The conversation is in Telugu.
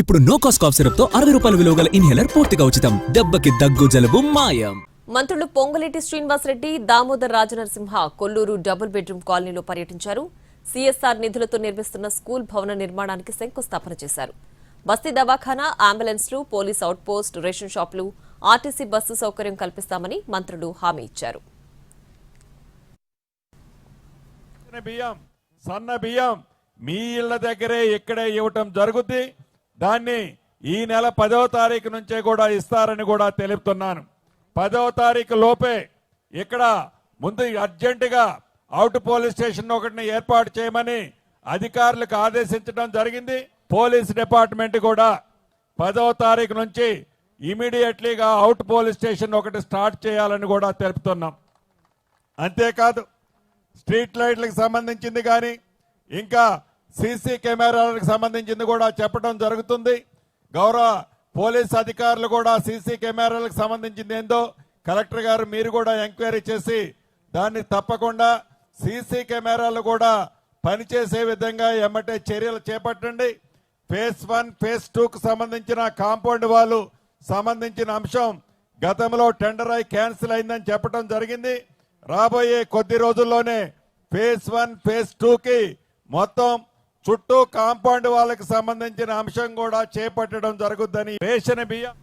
ఇప్పుడు నో కాస్ట్ కాఫ్ సిరప్తో అరవై రూపాయల విలువ గల ఇన్హేలర్ పూర్తిగా ఉచితం. దెబ్బకి దగ్గు జలుబు మాయం. మంత్రులు పొంగులేటి శ్రీనివాసరెడ్డి దామోదర్ రాజనరసింహ కొల్లూరు డబుల్ బెడ్రూమ్ కాలనీలో పర్యటించారు. సీఎస్ఆర్ నిధులతో నిర్మిస్తున్న స్కూల్ భవన నిర్మాణానికి శంకుస్థాపన చేశారు. బస్తీ దవాఖానా అంబులెన్స్లు పోలీస్ అవుట్పోస్ట్ రేషన్ షాపులు ఆర్టీసీ బస్సు సౌకర్యం కల్పిస్తామని మంత్రులు హామీ ఇచ్చారు. సన్న బియ్యం సన్న బియ్యం మీ ఇళ్ళ దగ్గరే ఇక్కడే ఇవ్వటం జరుగుద్ది. దాన్ని ఈ నెల పదవ తారీఖు నుంచే కూడా ఇస్తారని కూడా తెలుపుతున్నాను. పదవ తారీఖు లోపే ఇక్కడ ముందు అర్జెంటుగా అవుట్ పోలీస్ స్టేషన్ ఒకటిని ఏర్పాటు చేయమని అధికారులకు ఆదేశించడం జరిగింది. పోలీస్ డిపార్ట్మెంట్ కూడా పదవ తారీఖు నుంచి ఇమీడియట్లీగా అవుట్ పోలీస్ స్టేషన్ ఒకటి స్టార్ట్ చేయాలని కూడా తెలుపుతున్నాం. అంతేకాదు స్ట్రీట్ లైట్లకు సంబంధించింది కానీ ఇంకా సీసీ కెమెరాలకు సంబంధించింది కూడా చెప్పడం జరుగుతుంది. గౌరవ పోలీస్ అధికారులు కూడా సీసీ కెమెరాలకు సంబంధించింది ఏందో కలెక్టర్ గారు మీరు కూడా ఎంక్వైరీ చేసి దాన్ని తప్పకుండా సీసీ కెమెరాలు కూడా పనిచేసే విధంగా ఎమ్మటే చర్యలు చేపట్టండి. ఫేస్ వన్ ఫేస్ టూకు సంబంధించిన కాంపౌండ్ వాళ్ళు సంబంధించిన అంశం గతంలో టెండర్ అయి క్యాన్సిల్ అయిందని చెప్పడం జరిగింది. రాబోయే కొద్ది రోజుల్లోనే ఫేజ్ వన్ ఫేజ్ టూకి మొత్తం చుట్టూ కాంపౌండ్ వాళ్ళకి సంబంధించిన అంశం కూడా చేపట్టడం జరుగుద్దని వేసిన బియ్యం